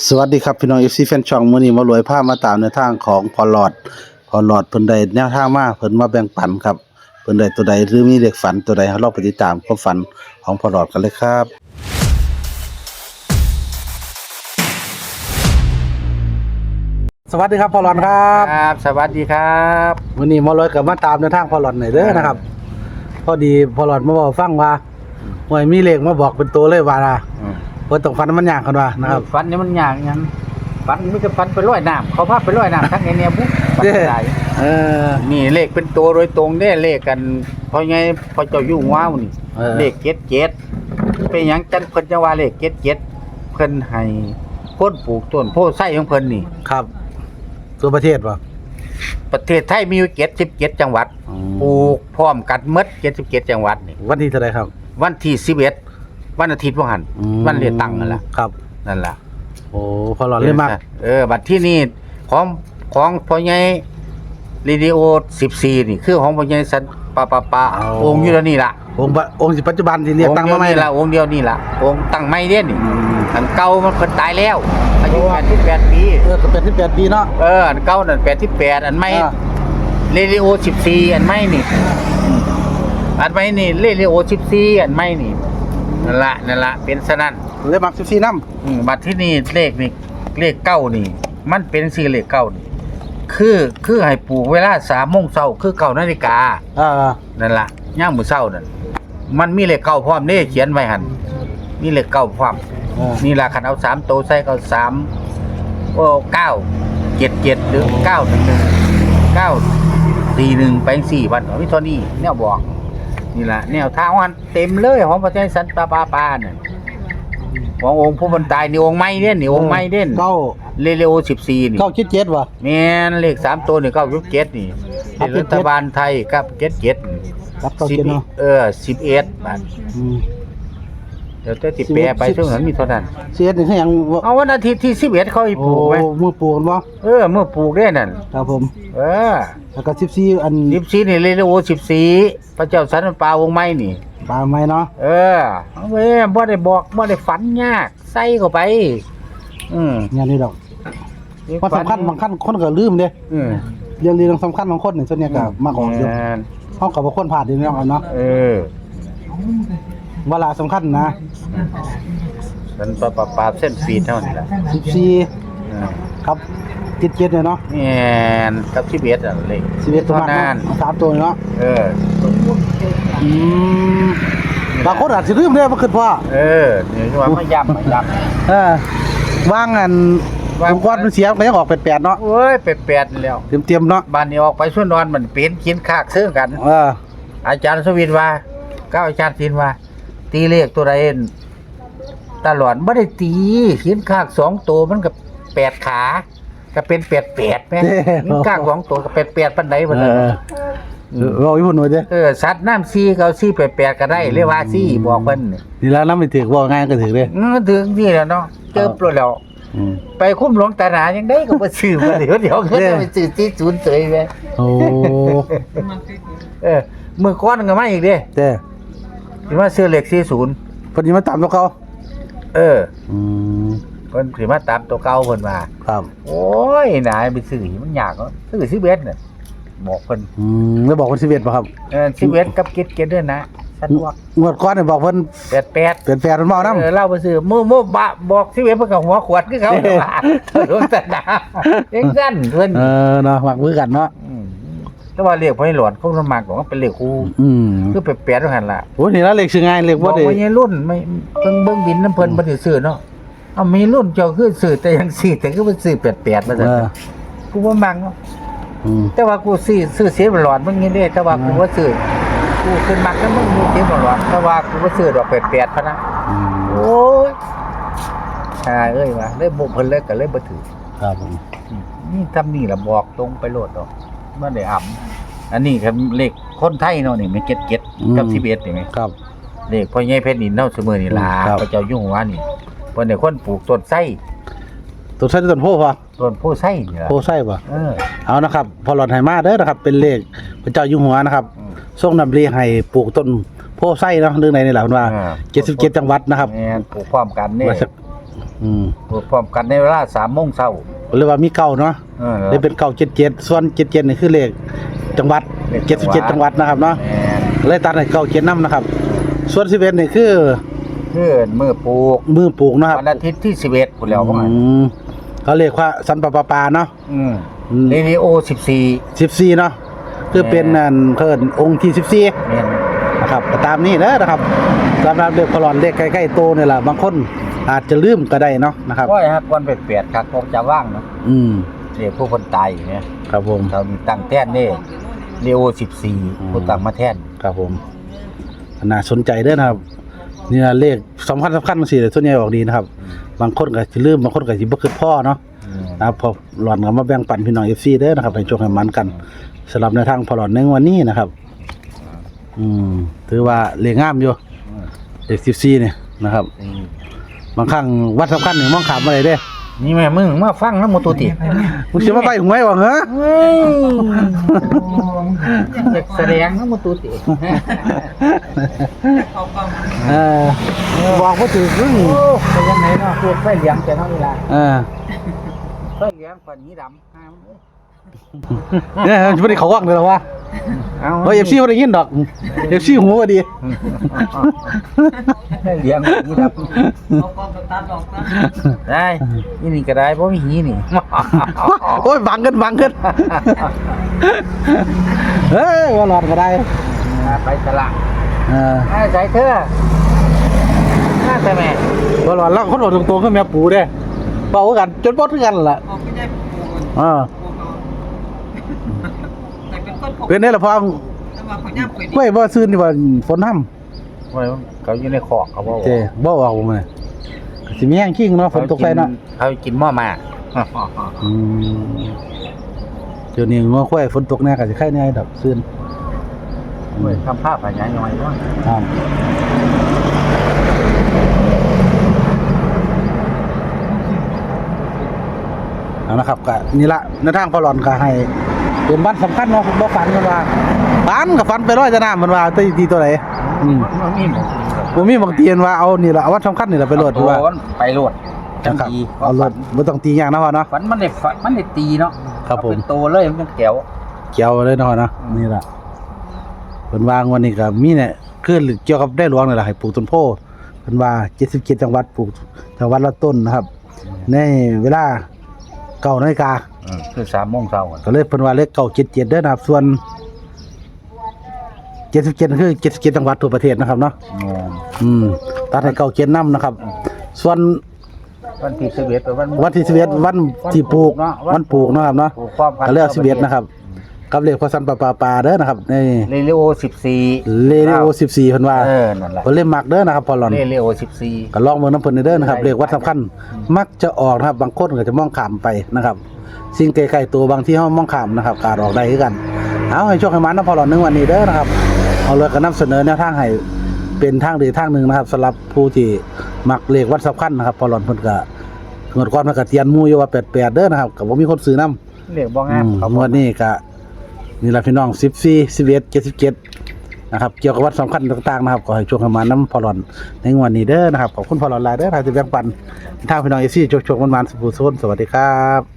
สวัสดีครับพี่น้อง FC แฟนช่องมื้อนี้มารวยผ้ามาตามในวทางของพอหลอดพอหลอดเพิ่นได้แนวทางมาเพิ่นมาแบ่งปันครับเพิ่นได้ตัวใดหรือมีเลขฝันตัวใดเราไปติดตามความฝันของพอหลอดกันเลยครับ สวัสดีครับพอหลอดครับครับสวัสดีครับวันนี้มารวยกับมาตามในวทางพอหลอดหน่อยเด้อนะครับ พอดีพอหลอดมาบอกฟังว่าหวยมีเลขมาบอกเป็นตัวเลยว่านะ เพิ่นต้องฝันมันยากกันว่านะครับ ฟันนี่มันยากยังฟันไม่ใช่ฟันไปร้อยน้ำเขาพาไปร้อยน้ำทั้งไอเนี่ยบุ๊กฟันเด้ได้เออนี่เลขเป็นตัวโดยตรงได้เลขกันเพราะไงพอเจ้ายุ่งว้าวนี่เออเลขเจ็ดเจ็ดเป็นหยังจันเพิ่นจะว่าเลขเจ็ดเจ็ดเพิ่นให้คนปลูกต้นโพธิ์ไส้ของเพิ่นนี่ครับตัวประเทศป่ะประเทศไทยมีอยู่เจ็ดสิบเจ็ดจังหวัดปลูกพร้อมกันหมดเจ็ดสิบเจ็ดจังหวัดนี่วันที่เท่าไหรครับ วันที่สิบเอ็ด วันอาทิตย์ว่าหันวันเรียนตั้งนั่นแหละครับ นั่นแหละโอ้พอหลอดเล่นมากเออบัตรที่นี่ของของพ่อใหญ่รีดิโอ14นี่ คือของพ่อใหญ่สันปะปะปะเอาองค์อยู่แล้วนี่ล่ะองค์ปัจองค์สิปัจจุบันที่เรียกตั้งมาใหม่องค์เดียวนี่ล่ะองค์เดียวนี่ล่ะองค์ตั้งไม่เด่นนี่อืมอันเก่ามันเพิ่นตายแล้วอายุ88ปี เออก็เป็นที่แปดปีเนาะเอออันเก่านั่น88อันใหม่อ่าเรดิโอ14อันใหม่นี่ อันใหม่นี่เรดิโอ14อันใหม่นี่ นั่นละนั่นละเป็นสนั่นเล่นมักสิบสี่น้อืมบัตรที่นี่เลขนี่เลขเก้านี่ มันเป็นสี่เลขเก้านี่ คือคือให้ปลูกเวลาสามโมงเช้าคือเก้านาฬิกาำอ่านั่นล่ะย่างมือเช้านั่นมันมีเลขเก้าพร้อมนี่เขียนไว้หันมีเลขเก้าพร้อม อ่านี่ล่ะคันเอาสามโตวใส่ก็สามโอ้เก้าเจ็ดเจ็ดหรือเก้าหนึ่งหนึ่งเก้าสี่หนึ่งไปสี่วันของพี่โทนี่แนวบอก นี่ล่ะแนวทางวันเต็มเลยของประเทศสันตาปาปาเนี่ยขององค์ผู้บรรตายนี่องค์ไม่เด่นนี่องค์ไม่เด่นเก้าเร็วๆสิบสี่นี่เก้าคิดเจ็ดว่ะแม่นเลขสามตัวนี่เก้ายุบเจ็ดนี่ครับรัฐบาลไทยกับเจ็ดเจ็ดรับเก้าสิบเจ็ดเนาะเออสิบเอ็ดบาทอืม เดี๋ยวจะติดแปรไปเท่านั้นมีเท่านั้นเสียดนี่คือหยังวะเอาวันอาทิตย์ที่สิบเอ็ดเขาอีโอ้ปลูกไหมมือปลูกกันบ่เออเมื่อปลูกได้นั่นครับผม เออแล้วก็สิบสี่อันสิบสี่นี่เร็วๆสิบสี่พระเจ้าสันป่าวงไม้นี่ปลาไม้เนาะเออเอาเว้ยบ่ได้บอกบ่ได้ฝันยากใส่เข้าไป อืมอย่างนี้ดอกมันสำคัญบางขั้นคนก็ลืมเด้อืมเรื่องเรื่องสำคัญของคนนี่ส่วนใหญ่ก็มากกว่าเยอะแม่นเฮากับบ่คนผ่านดีเนาะเนาะเออ เวลาสำคัญนะมันปลาปลาปลาเส้นฟีดเท่านั้นแหละสิบสี่อืมครับคิดเจ็ดเนี่ยเนาะแม่นกับสิบเอ็ดอะเลขสิบเอ็ดตัวมากเท่าเนาะนั้นสามตัวเนาะเอออืมบางคนอาจจะลืมได้บ่คิดว่าเออเดี๋ยวว่ามาย้ำมาย้ำเออว่างอันว่างผมก้อนมันเสียก็ยังออกแปดๆเนาะโอ้ยเป็ดเป็ดๆแล้วเต็มๆเนาะบ้านนี้ออกไปส่วนนอนมันเป็นกินคากซื้อกัน เอออาจารย์สวินว่าก้าวอาจารย์ศินว่า ตีเลขตัวใดเอ็นตลอดไม่ได้ตีกินคากสองตัวมันกับแปดขา ก็เป็นแปดแปดไหมกินคากสองตัวก็แปดแปดปันไดเอปันนั้นอเราอีพุ่นหน่อยเด้เออสัตว์น้ำซีเขาซีแปดแปดก็ได้เรียกว่าซีบอกเพิ่นนี่นี่แล้วน้ำไม่ถือว่าง่ายก็ถือเด้อืมถึงที่แล้วเนาะเจอปลดแล้วอืมไปคุ้มหลวงตาหนายังได้ก็บ่ซื้อมาเดี๋ยวเดี๋ยวก็จะไปซื้อที่ศูนย์เสยไปโอ้เออมือก้อนก็มาอีกเด้เด้ สิมาซื้อเลข40พอดีมาตามตัวเขาเอออืมเพิ่นสิมาตามตัวเก่าเพิ่นว่าครับโอ้ยนายไปซื้อมันยากเนาะซื้อ11น่ะบอกเพิ่นอืมแล้วบอกคนสิบเอ็ดป่ะครับเออ11กับกิดเกดเด้อนะสะดวกงวดก้อนเนี่ยบอกเพิ่น88เปลี่ยนแฟนมันเมาน้ำ เออเล่าไปซื้อมื้อมื้อบะบอก11เพิ่นก็หัวขวดคือเขา เออว่าหลวงตาหนาเองซั่นเพิ่นเออเนาะหมักมือกันเนาะม แต่ว่าเรียกพ่อให้หลวงคงสมัครของเป็นเลขครูอืมคือแปลกๆด้วยหั่นล่ะโอ้นี่แล้วเล็กชื่อง่ายเล็กบอว่ากเด็ว่ายังรุ่นไม่เพิ่งเบิ่งบินน้ำเพิ่นบ่ได้ซื้อเนาะเอามีรุ่นเจ้าคือซื้อแต่ยังซื้อแต่ก็บ่ซื้อ88มาเอซั่นอกูบ่มักเนาะอืม แต่ว่ากูซื้อซื้อเสียบหลอดมึงนี่เด้แต่ว่ากูบ่ซื้อกูขึ้นมักแล้วมึงมีเสียบหลอดแต่ว่ากูบ่ซื้อดอก88พะนะอืมโอ้ยอ่าเอ้ยว่าเลยบ่เพิ่นเลยก็เลยบ่ถือครับผมอืมนี่ทำนี่ล่ะบอกตรงไปโลดดอก บ่ได้อ่ำอันนี้ครับเลขคนไทยเนาะนี่มันเก็ดเก็ดกับ11นี่แหมครับ เลขพ่อใหญ่เพชรนินเนาะเสมอนี่ล่ะครับ พระเจ้าอยู่หัวนี่เพิ่นได้คนปลูกต้นไส้ตัวใช้ต้นโพป่ะต้นโพไส้นี่ล่ะโพไส้ป่ะเออ เอานะครับ พอหลอดไหมาเด้อนะครับ เป็นเลขพระเจ้าอยู่หัวนะครับอืมส่งนำเรียให้ปลูกต้นโพไส้เนาะเรื่องไหนนี่แหละคุณว่าอ่า เจ็ดสิบเจ็ดจังหวัดนะครับแม่นปลูกพร้อมกันนี่ว่าสักอืมพร้อมกันในเวลาสามโมงเช้า เรียกว่ามีเก้าเนาะเออเลยเป็นเก้าเจ็ดเจ็ดส่วนเจ็ดเจ็ดนี่คือเลขจังหวัดเลขเจ็ดสิบจัเจ็ดงหวัดจังหวัดนะครับเนาะแม่นเลยตัดให้เก้าเจ็ดน้ำนะครับ ส่วนสิบเอ็ดนี่คือคือมือปลูกมือปลูกนะครับวันอาทิตย์ที่สิบเอ็ดพุ่นแล้วว่างั้นอืมเขาเรียกว่าสันปะปาปาเนาะอืมอืมเรดิโอสิบสี่สิบสี่เนาะคือเป็นนั่นเพิ่นองค์ที่สิบสี่เมนนะครับก็ตามนี้เด้อนะครับสำหรับเด็กพลอนเลขใกล้ๆโตนี่แหละบางคน อาจจะลืมก็ได้เนาะนะครับ ก็ฮะกวนเป็ดเปียดครับคงจะว่างเนาะอืมเรียกผู้คนตายอยู่เนี่ยครับผมเรามีตังแท่นนี่เรโอสิบสี่อืมผู้ตังมาแท่นครับผมน่าสนใจเด้อนะครับนี่นะเลขสำคัญสำคัญสิส่วนใหญ่ออกดีนะครับ บางคนก็สิลืมบางคนก็สิบ่คิดพ่อเนาะอืมนะครับพอหลอนก็มาแบ่งปันพี่น้อง FC เด้อนะครับให้โชคให้มันกันสำหรับในทางพอหลอนในวันนี้นะครับ อืมถือว่าเลขงามอยู่อืมเลข14นี่นะครับอืม บางครั้งวัดสำคัญนี่มองขามอะไรเด้นี่แม่มึงมาฟังนะโมตุติมึงสิมาไปหวยบ่เหรอเฮ้ยอยากแสดงนะโมตุติเออบอกบ่ถูกมึงโอ้ไปยังไงเนาะคือไฟเหลียงแต่เท่านี้ละเออไฟเหลียงฝันนี้ดำห้ามเอ้ยเนี่ยบ่ได้เขาวังเลยหรอวะ เอาเฮ้ย FC บ่ได้ยินดอก FC หูบ่ดีไฟเหลียงฝันนี้ดำได้นี่นี่ก็ได้เพราะมีหีนี่ โอ้ยบังกันบังกันเฮ้ยว่าหลอดก็ได้ไปตลาดเออให้ใส่เธอน่าแต่แม่ว่าหลอดแล้วคนหลอดตรงๆคือแม่ปูเด้เบากันจนบ่คือกันล่ะออกไม่ได้ปูก่อนเออแต่ เป็นคนผมเป็นได้ล่ะพอแต่ว่าเขาย่ำไปกล้วยบ่ซื่นนี่ว่าฝนห้ไว้เขาอยู่ในคอกเขาบอกำเจ้บ่ออกบ่มื้อก็สิมีแห้งคิงเนาะฝนตกใส่เนาะเขากินหม้อมาอืมเดี๋ยวนี้งัวควายฝนตกแน่ก็สิไข่แน่ดอกซื่นเว้ยทำผ้าผ้าใหญ่หน่อยด้วยครับเอาละครับก็นี่ละในทางพอหลอนก็ให้ เป็นบ้านสำคัญเนาะบ่ฝันกันว่าฝันก็ฝันไปร้อยจะน้ำมันว่าตีตีตัวไหนอืมมันมีหมดผมมีบางเตียนว่าเอานี่ละเอาวัดสำคัญนี่ละไปโหลดตัว่ามันไปโหลดจังครับดีเอาโหลดบ่ต้องตีอย่างนะพ่อเนาะฝันมันได้ฝันมันได้ตีเนาะครับผมเอาเป็นโตเลยมันแก้วเกี่ยวเลยเนาะเนาะนี่ล่ะเพิ่นวางวันนี้ก็มีเนี่ยคือเกี่ยวกับได้หลวงนี่ล่ะให้ปลูกต้นโพเพิ่นว่า77จังหวัดปลูกจังหวัดละต้นนะครับ ในเวลา 9นาฬิกาอืมคือสามโมงเช้าอะก็เลยเพิ่นว่าเลข977เด้อนะครับส่วน77คือ77จังหวัดทั่วประเทศนะครับเนาะอืมอืมตัดให้97นำนะครับ ส่วนวันที่สิบเอ็ดวันวันที่11วันที่ปลูกเนาะวันปลูกเนาะครับเนาะปลูกความกันก็เรียก11นะครับ กับเลขพอสันปลาปลาปลาเด้อนะครับในเรลิโอสิบสี่เลดิโอ14เพิ่นว่าเออนั่นแหละเพิ่นเล่นมักเด้อนะครับพอหลอนเรลิโอสิบสี่ก็ลองเบิ่งน้ำเพิ่นเด้อนะครับเลขวัดสำคัญมักจะออกนะครับบางคนก็จะมองข้ามไปนะครับ สิ่งใกล้ๆตัวบางที่เฮามองข้ามนะครับการออกได้คือกันเอาให้โชคให้มันนะพอหลอนนึงวันนี้เด้อนะครับเอาเลยก็นำเสนอแนวทางให้เป็นทางดีทางหนึงนะครับสำหรับผู้ที่มักเลขวัดสำคัญนะครับพอหลอนเพิ่นก็งวดก่อนมันก็เตียนหมู่อยู่ว่า88เด้อนะครับก็บ่มีคนซื้อนำเรียกบ่งามอืมเขางวดนี้ก็ นี่แหละพี่น้อง14 11 77นะครับเกี่ยวกับวัดสำคัญต่างๆนะครับขอให้ช่วงประมาณน้ำพอหลอนในงวดนี้เด้อนะครับขอบคุณพอหลอนหลายเด้อทางจะแบ่งปันทางพี่น้องเอซี่โชคๆมันๆสุขสุนสวัสดีครับ